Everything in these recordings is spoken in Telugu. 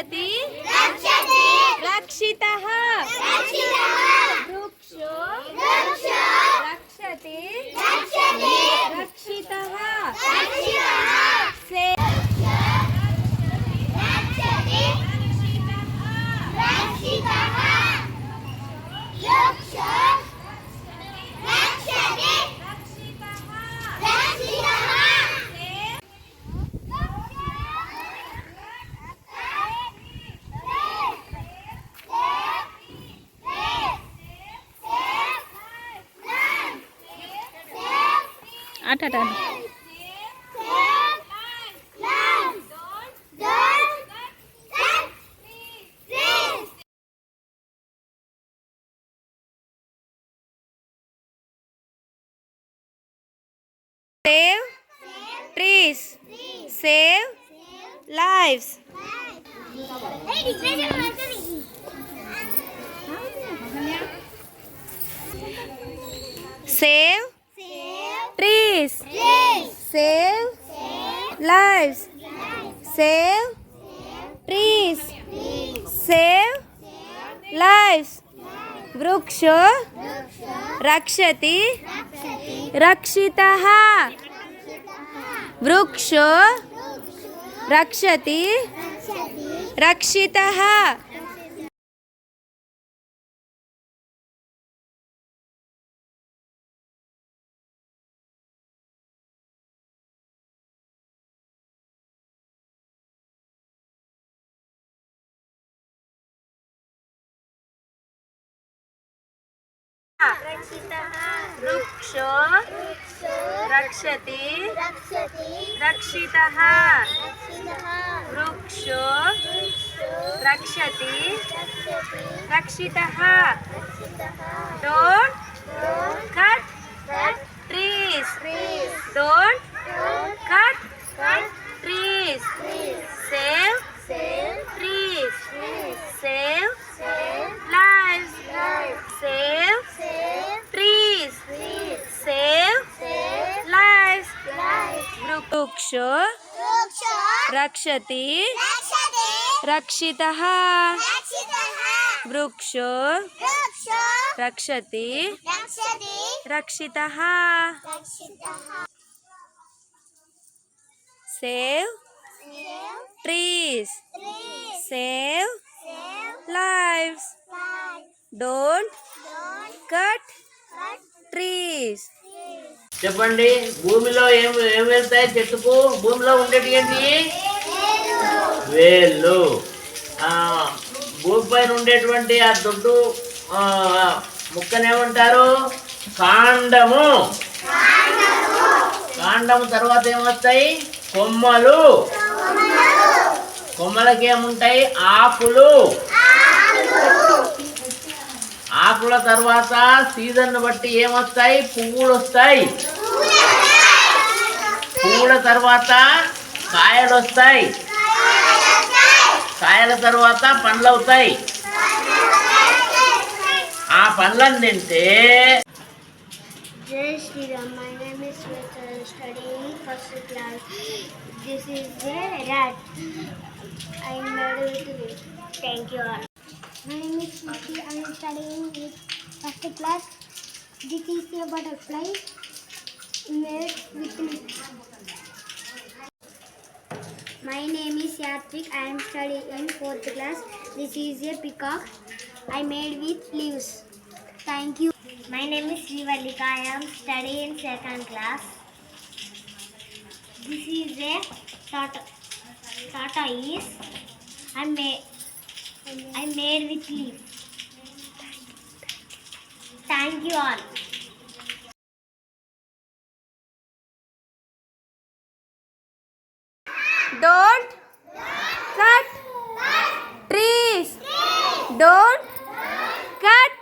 रक्षति? रक्षति। रक्षितः। वृक्षो আটা আটা Save trees. Save lives. Save lives. Save trees. Save lives. వృక్షో రక్షతి రక్షిత వృక్షో రక్షతి రక్షిత वृक्षो रक्षति रक्षितः वृक्षो रक्षति रक्षितः डोंट वृक्षो रक्षति। रक्षितः। वृक्षो। रक्षति। रक्षितः। Save. Trees save. Lives. Don't cut. Trees చెప్పండి భూమిలో ఏం ఏం వెళ్తాయి చెట్టుకు? భూమిలో ఉండేటి ఏంటి? వేళ్ళు. భూమి పైన ఉండేటువంటి ఆ దొడ్డు ముక్కనేమంటారు కాండము. కాండము తర్వాత ఏమొస్తాయి? కొమ్మలు. కొమ్మలకి ఏముంటాయి ఆకులు. ఆకుల తర్వాత సీజన్ బట్టి ఏమొస్తాయి పువ్వులు వస్తాయి పువ్వుల తర్వాత కాయలు వస్తాయి కాయల తర్వాత పండ్లు అవుతాయి ఆ పండ్లను తింటే Jai Shri Ram. My name is Sweta, studying first class. This is a rat. I am made with it. Thank you all. My name is Smriti. I am studying with first class. This is a butterfly made with leaves. My name is Yatrik. I am studying in fourth class. This is a peacock. I made with leaves. Thank you. My name is Srivalika. I am studying in second class. This is a is I made. I made with leaf. Thank you all. don't cut trees don't cut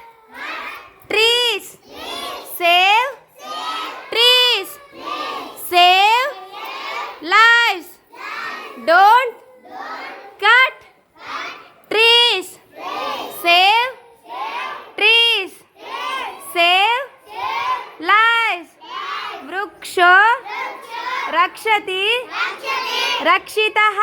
रक्षति। रक्षितः।